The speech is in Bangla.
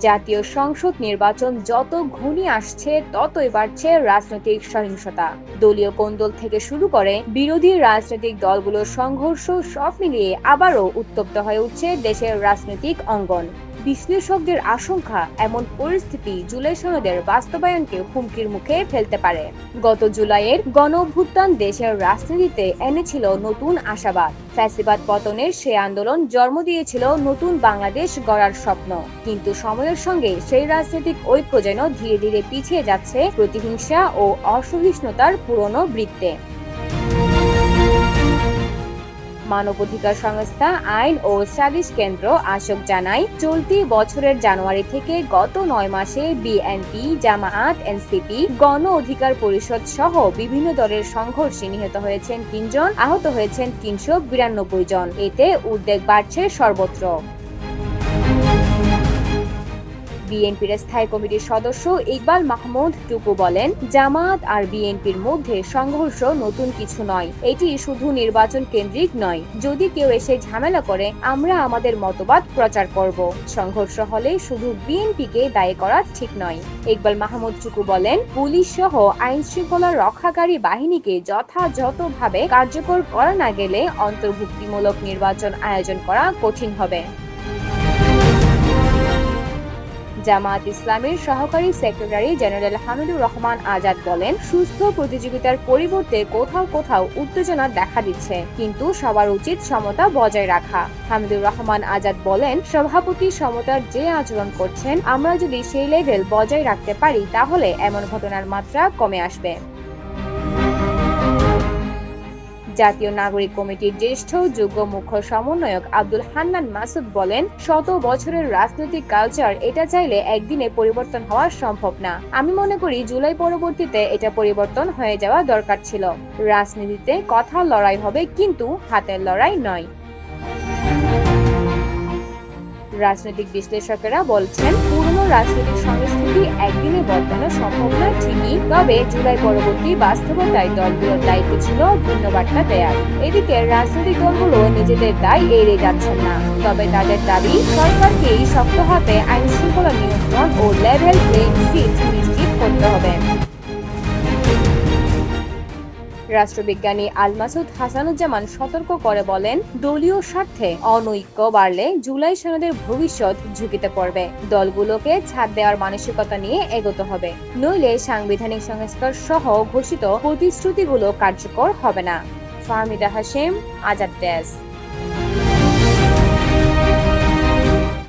জাতীয় সংসদ নির্বাচন যত ঘনিয়ে আসছে, ততই বাড়ছে রাজনৈতিক সহিংসতা। দলীয় কোন্দল থেকে শুরু করে বিরোধী রাজনৈতিক দলগুলোর সংঘর্ষ সব মিলিয়ে আবারও উত্তপ্ত হয়ে উঠছে দেশের রাজনৈতিক অঙ্গন। বিশ্লেষকদের আশঙ্কা, এমন পরিস্থিতি জুলাই সনদের বাস্তবায়নকে হুমকির মুখে ফেলতে পারে। গত জুলাইয়ের গণ দেশের রাজনীতিতে এনেছিল নতুন আশাবাদ। ফ্যাসিবাদ পতনের সে আন্দোলন জন্ম দিয়েছিল নতুন বাংলাদেশ গড়ার স্বপ্ন। কিন্তু সময়ের সঙ্গে সেই রাজনৈতিক ঐক্য যেন ধীরে ধীরে পিছিয়ে যাচ্ছে প্রতিহিংসা ও অসহিষ্ণুতার পুরনো বৃত্তে। মানবাধিকার সংস্থা, আইন ও সালিশ কেন্দ্র আশোক জানায়, চলতি বছরের জানুয়ারি থেকে গত নয় মাসে বিএনপি, জামায়াত, এনসিপি, গণ অধিকার পরিষদ সহ বিভিন্ন দলের সংঘর্ষে নিহত হয়েছেন তিনজন, আহত হয়েছেন তিনশো বিরানব্বই জন। এতে উদ্বেগ বাড়ছে সর্বত্র। বিএনপির স্থায়ী কমিটির সদস্য ইকবাল মাহমুদ টুকু বলেন, জামাত আর বিএনপির মধ্যে সংঘর্ষ নতুন কিছু নয়। এটি শুধু নির্বাচন কেন্দ্রিক নয়। যদি কেউ এসে ঝামেলা করে, আমরা আমাদের মতবাদ প্রচার করব। সংঘর্ষ হলে শুধু বিএনপিকে দায়ী করা ঠিক নয়। ইকবাল মাহমুদ টুকু বলেন পুলিশ সহ আইন শৃঙ্খলা রক্ষাকারী বাহিনীকে যথাযথভাবে কার্যকর করা না গেলে অন্তর্ভুক্তিমূলক নির্বাচন আয়োজন করা কঠিন হবে। জামায়াত ইসলামের সহকারী সেক্রেটারি জেনারেল হামিদুর রহমান আজাদ বলেন, সুস্থ প্রতিযোগিতার পরিবর্তে কোথাও কোথাও উত্তেজনা দেখা দিচ্ছে, কিন্তু সবার উচিত সমতা বজায় রাখা। হামিদুর রহমান আজাদ বলেন, সভাপতি সমতার যে আচরণ করছেন, আমরা যদি সেই লেভেল বজায় রাখতে পারি, তাহলে এমন ঘটনার মাত্রা কমে আসবে। জাতীয় নাগরিক কমিটির জ্যেষ্ঠ যোগ্য মুখ্য সমন্বয়ক আব্দুল হান্নান মাসুদ বলেন, শত বছরের রাজনৈতিক কালচার এটা চাইলে একদিনে পরিবর্তন হওয়া সম্ভব না। আমি মনে করি জুলাই পরবর্তীতে এটা পরিবর্তন হয়ে যাওয়া দরকার ছিল। রাজনীতিতে কথা লড়াই হবে কিন্তু হাতের লড়াই নয়। রাজনৈতিক বিশ্লেষকেরা বলছেন, পুরনো রাজনৈতিক সংস্কৃতি একদিনে বদলানো সম্ভব নয় ঠিকই, তবে জুলাই পরবর্তী বাস্তবতায় দলগুলোর দায়িত্ব ছিল ভিন্ন বার্তা দেয়ার। এদিকে রাজনৈতিক দলগুলো নিজেদের দায় এড়িয়ে যাচ্ছেন না, তবে তাদের দাবি, সরকারকেই শক্ত হাতে আইন শৃঙ্খলা নিয়ন্ত্রণ ও লেভেল প্লেইং ফিল্ড রাষ্ট্রবিজ্ঞানী আল মাসুদ হাসানুজ্জামান সতর্ক করে বলেন, দলীয় স্বার্থে অনৈক্য বাড়লে জুলাই সনদের ভবিষ্যৎ ঝুঁকিতে পড়বে। দলগুলোকে ছাদ দেওয়ার মানসিকতা নিয়ে এগোতে হবে। নইলে সাংবিধানিক সংস্কার সহ ঘোষিত প্রতিশ্রুতিগুলো কার্যকর হবে না। ফাহমিদা হাসিম আজাদ ডেস্ক।